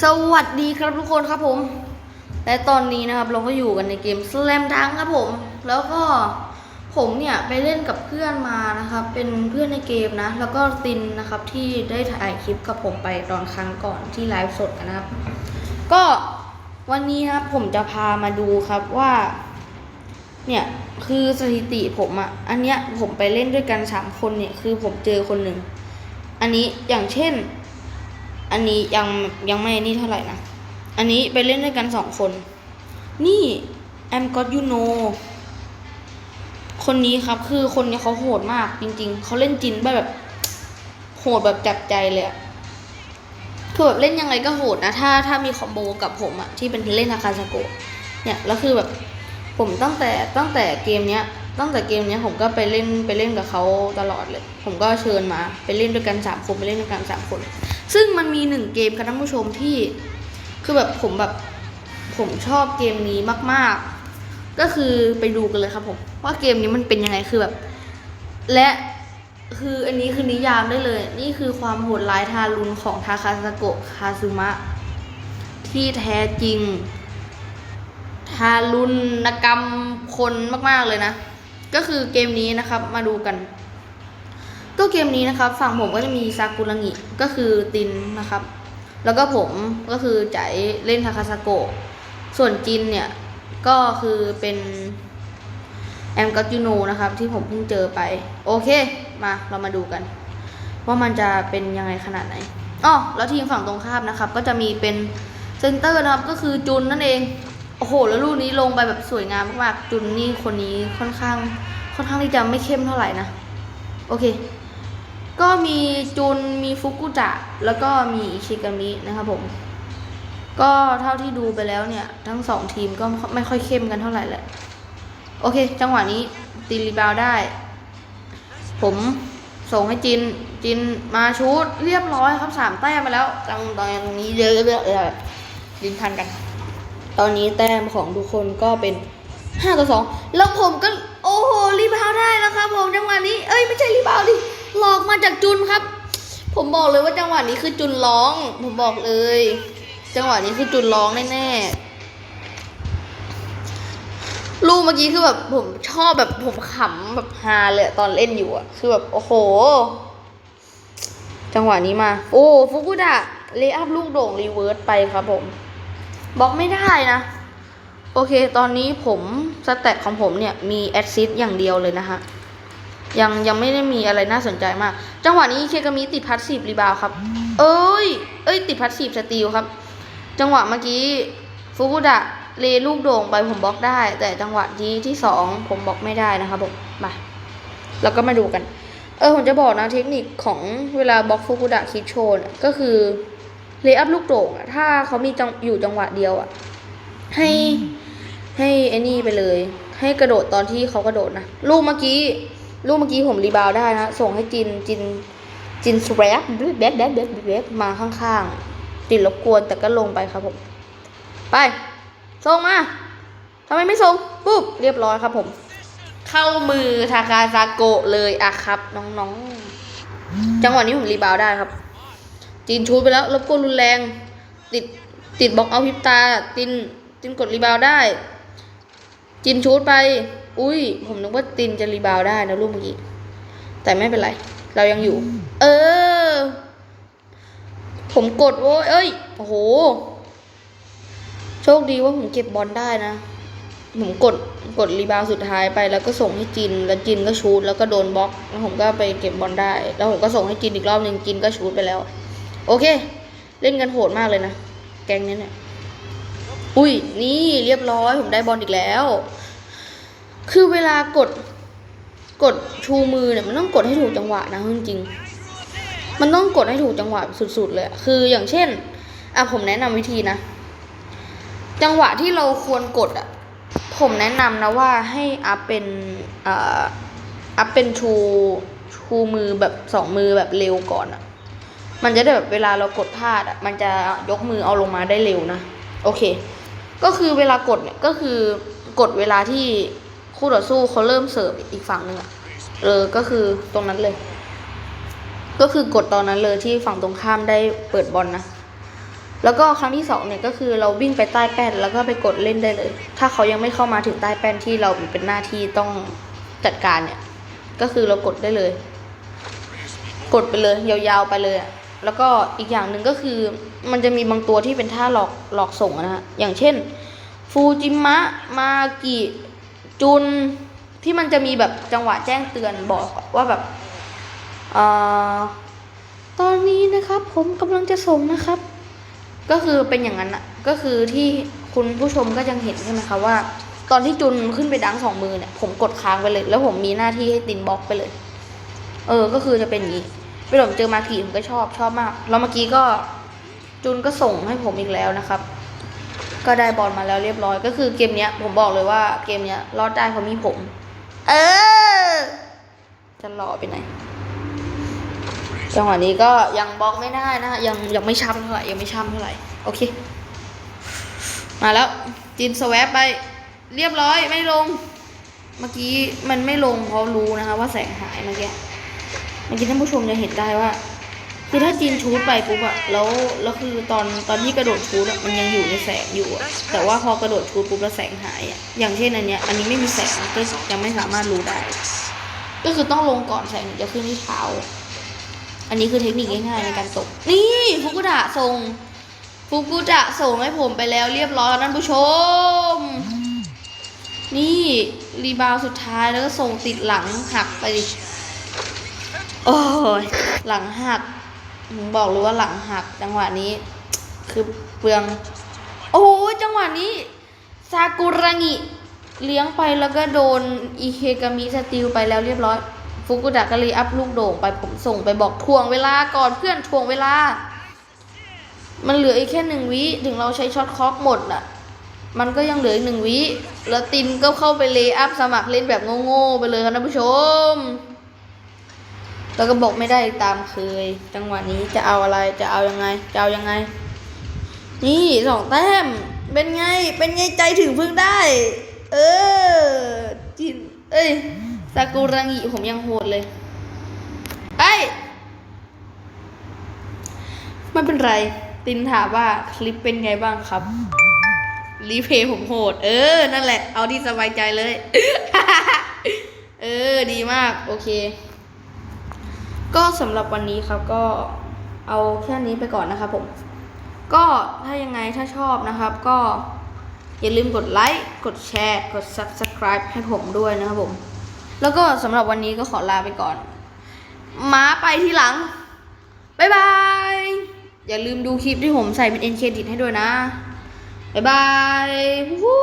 สวัสดีครับทุกคนครับผม และตอนนี้นะครับเราก็อยู่กันในเกม Slam Dunk ครับผม แล้วก็ผมเนี่ยไปเล่นกับเพื่อนมานะครับ เป็นเพื่อนในเกมนะ แล้วก็ตินนะครับที่ได้ถ่ายคลิปกับผมไปตอนครั้งก่อนที่ไลฟ์สดกันนะครับ ก็วันนี้ครับผมจะพามาดูครับว่า เนี่ยคือสถิติผมอะ่ะอันเนี้ยผมไปเล่นด้วยกันสามคนเนี่ยคือผมเจอคนหนึ่ง อันนี้อย่างเช่น อันนี้ยังยังไม่นี่เท่าไหร่นะ อันนี้ไปเล่นด้วยกันสองคน นี่แอมก็ยูโนคนนี้ครับคือคนนี้เขาโหดมากจริง ๆ เขาเล่นจินแบบ โหดแบบจับใจเลยอะคือแบบเล่นยังไงก็โหดนะ ถ้าถ้ามีคอมโบกับผมอะที่เป็นเล่นอาคาซาโกะเนี่ยแล้วคือแบบผมตั้งแต่ตั้งแต่เกมเนี้ยตั้งแต่เกมเนี้ยผมก็ไปเล่นไปเล่นกับเขาตลอดเลย ผมก็เชิญมา ไปเล่นด้วยกันสามคนไปเล่นด้วยกันสามคน ซึ่งมันมีหนึ่งเกมค่ะท่านผู้ชมที่ คือแบบผมแบบผมชอบเกมนี้มาก ๆ ก็คือไปดูกันเลยครับผมว่าเกมนี้มันเป็นยังไงคือแบบ และคืออันนี้คือนิยามได้เลย นี่คือความโหดร้ายทารุณของทาคาซาโกะคาซึมะ ที่แท้จริง ทารุณกรรมคนมาก ๆ เลยนะ ก็คือเกมนี้นะครับมาดูกัน ก็เกมนี้นะครับ ฝั่งผมก็จะมีซากุระงิก็คือตินนะครับ แล้วก็ผมก็คือใจายเล่นทาคาซาโกะส่วนจินเนี่ย ก็คือเป็นแอมกัตยูโนนะครับ ที่ผมเพิ่งเจอไป โอเคมาเรามาดูกัน ว่ามันจะเป็นยังไงขนาดไหนอ๋อแล้วทีมฝั่งตรงข้ามนะครับ ก็จะมีเป็นเซนเตอร์นะครับ ก็คือจุนนั่นเองโอ้โห แล้วลูกนี้ลงไปแบบสวยงามมากๆจุนนี่คนนี้ค่อนข้าง ค่อนข้างที่จะไม่เข้มเท่าไหร่นะ โอเค ก็มีจุนมีฟุกุจะแล้วก็มีอิชิกามินะครับผม ก็เท่าที่ดูไปแล้วเนี่ย ทั้งสองทีมก็ไม่ค่อยเข้มกันเท่าไหร่แหละ โอเค จังหวะนี้ตีรีบาวได้ ผมส่งให้จิน จินมาชูดเรียบร้อยครับสามแต้มมาแล้วจังตอนนี้เยอะเลยลินทันกัน ตอนนี้แต้มของทุกคนก็เป็นห้าต่อสองแล้วผมก็ โอ้โหรีบาวได้แล้วครับผมจังหวะนี้ เอ้ยไม่ใช่รีบาวดิ หลอกมาจากจุนครับ ผมบอกเลยว่าจังหวะนี้คือจุนร้อง ผมบอกเลย จังหวะนี้คือจุนร้องแน่ๆลูกเมื่อกี้คือแบบผมชอบแบบผมขำแบบฮาเลยตอนเล่นอยู่อะคือแบบโอ้โห จังหวะนี้มา โอ้ฟุกุดะเลอัพลูกโด่งรีเวิร์สไปครับผมบล็อกไม่ได้นะ โอเค ตอนนี้ผมสแต็กของผมเนี่ย มีแอดซิสอย่างเดียวเลยนะฮะ ยังยังไม่ได้มีอะไรน่าสนใจมาก จังหวะนี้เคกามิติดพัดสีบรีบาวครับ เอ้ย เอ้ย ติดพัดสีบสตีลครับ จังหวะเมื่อกี้ฟุกุดะเลลูกโด่งไปผมบล็อกได้ แต่จังหวะนี้ที่สองผมบล็อกไม่ได้นะครับผมมาแล้วก็มาดูกัน เออผมจะบอกนะเทคนิคของเวลาบล็อกฟุกุดะคิดโชนก็คือเลอัพลูกโด่งอะถ้าเขามีจังอยู่จังหวะเดียวอะให้ให้ไอ้นี่ไปเลย ให้กระโดดตอนที่เขากระโดดนะลูกเมื่อกี้ ลูกเมื่อกี้ผมรีบาวได้นะ ส่งให้จินจินจินสแวบแบ๊บแบ๊บแบ๊บแบ๊บมาข้างๆจินรบกวนแต่ก็ลงไปครับผม ไป ส่งมาทำไมไม่ส่งปุ๊บ เรียบร้อยครับผม เข้ามือทาคาซาโกะเลยอะครับ น้องๆ จังหวะนี้ผมรีบาวได้ครับจินชูไปแล้วรบกวนรุนแรง ติดติดบล็อกเอาพิบตาจินจินกดรีบาวได้ จินชูไป อุ้ย ผมนึกว่าตินจะรีบาวได้นะลูกเมื่อกี้ แต่ไม่เป็นไร เรายังอยู่ เออ ผมกดโว้ย เอ้ย โอ้โห โชคดีว่าผมเก็บบอลได้นะ ผมกด กดรีบาวสุดท้ายไป แล้วก็ส่งให้จิน แล้วจินก็ชูดแล้วก็โดนบล็อก แล้วผมก็ไปเก็บบอลได้ แล้วผมก็ส่งให้จินอีกรอบหนึ่งจินก็ชูดไปแล้ว โอเค เล่นกันโหดมากเลยนะ แกงนี้เนี่ย อุ้ย นี่เรียบร้อย ผมได้บอลอีกแล้ว คือเวลากดกดชูมือเนี่ยมันต้องกดให้ถูกจังหวะนะจริงๆมันต้องกดให้ถูกจังหวะสุดๆเลยคืออย่างเช่นอะผมแนะนำวิธีนะ จังหวะที่เราควรกดอะผมแนะนำนะว่าให้อัพเป็นอ่ออัพเป็นชูชูมือแบบสองมือแบบเร็วก่อนอะมันจะได้แบบเวลาเรากดพลาดอะมันจะยกมือเอาลงมาได้เร็วนะ โอเค ก็คือเวลากดเนี่ยก็คือกดเวลาที่ คู่ต่อสู้เขาเริ่มเสิร์ฟอีกฝั่งหนึ่งอะเออ ก็คือตรงนั้นเลย ก็คือกดตอนนั้นเลยที่ฝั่งตรงข้ามได้เปิดบอลนะแล้วก็ครั้งที่สองเนี่ยก็คือเราวิ่งไปใต้แป้นแล้วก็ไปกดเล่นได้เลย ถ้าเขายังไม่เข้ามาถึงใต้แป้นที่เราเป็นหน้าที่ต้องจัดการเนี่ย ก็คือเรากดได้เลย กดไปเลยยาวๆไปเลยอะแล้วก็อีกอย่างหนึ่งก็คือมันจะมีบางตัวที่เป็นท่าหลอกหลอกส่งนะฮะอย่างเช่น ฟูจิมะ มากิ จุนที่มันจะมีแบบจังหวะแจ้งเตือนบอกว่าแบบเอ่อตอนนี้นะครับ ผมกำลังจะส่งนะครับ ก็คือเป็นอย่างนั้นอะก็คือที่คุณผู้ชมก็ยังเห็นใช่ไหมคะว่า ตอนที่จุนขึ้นไปดังสองมือเนี่ยผมกดค้างไปเลย แล้วผมมีหน้าที่ให้ตินบล็อกไปเลย เออ ก็คือจะเป็นอย่างนี้ไปผมเจอมากิผมก็ชอบชอบมาก แล้วเมื่อกี้ก็จุนก็ส่งให้ผมอีกแล้วนะครับ ก็ได้บอลมาแล้วเรียบร้อย ก็คือเกมเนี้ยผมบอกเลยว่าเกมเนี้ยรอดได้เพราะมีผม เออ จะรอไปไหน จังหวะนี้ก็ยังบล็อกไม่ได้นะ ยังยังไม่ช้ำเท่าไหร่ยังไม่ช้ำเท่าไหร่ โอเค มาแล้วจินสวปไป เรียบร้อยไม่ลง เมื่อกี้มันไม่ลงเพราะรู้นะคะ ว่าแสงหายเมื่อกี้เมื่อกี้ท่านผู้ชมจะเห็นได้ว่า คือถ้าจีนชูดไปปุ๊บอะแล้วแล้วคือตอนตอนที่กระโดดชูดอะมันยังอยู่ในแสงอยู่อะแต่ว่าพอกระโดดชูดปุ๊บแล้วแสงหายอะอย่างเช่นอันเนี้ยอันนี้ไม่มีแสงก็ยังไม่สามารถรู้ได้ ก็คือต้องลงก่อนแสงถึงจะขึ้นที่เท้า อันนี้คือเทคนิคง่ายๆในการตก นี่ฟุกุดะส่งฟุกุดะส่งให้ผมไปแล้วเรียบร้อยแล้วท่นผู้ชม นี่รีบาวด์สุดท้ายแล้วก็ส่งติดหลังหักไปโอ้ยหลังหัก บอกเลยว่าหลังหักจังหวะนี้ คือเปลือง โอ้ยจังหวะนี้ ซากุระงิ เลี้ยงไปแล้วก็โดนอิเคกามิสติลไปแล้วเรียบร้อย ฟุกุดะก็เลยอัพลูกโด่งไปผมส่งไปบอกทวงเวลาก่อนเพื่อนทวงเวลา มันเหลืออีกแค่หนึ่งวิถึงเราใช้ช็อตคอกหมดน่ะ มันก็ยังเหลืออีกหนึ่งวิแล้วตินก็เข้าไปเลย์อัพสมัครเล่นแบบโง่ๆไปเลยครับท่านผู้ชม แล้วก็บอกไม่ได้ตามเคย จังหวะนี้จะเอาอะไรจะเอายังไง จะเอายังไง นี่สองแต้ม เป็นไง เป็นไงใจถึงพึ่งได้ เออจินเอ้ยซากุระงิผมยังโหดเลยไอ้ไม่เป็นไร ตินถามว่าคลิปเป็นไงบ้างครับรีเพย์ผมโหด เออ นั่นแหละ เอาที่สบายใจเลย เออ ดีมาก โอเค ก็สำหรับวันนี้ครับก็เอาแค่นี้ไปก่อนนะครับผม ก็ถ้ายังไงถ้าชอบนะครับ ก็อย่าลืมกดไลค์ กดแชร์ กด subscribe ให้ผมด้วยนะครับผม แล้วก็สำหรับวันนี้ก็ขอลาไปก่อน มาไปที่หลัง บ๊ายบาย อย่าลืมดูคลิปที่ผมใส่เป็นเอ็นเครดิตให้ด้วยนะ บ๊ายบายวู้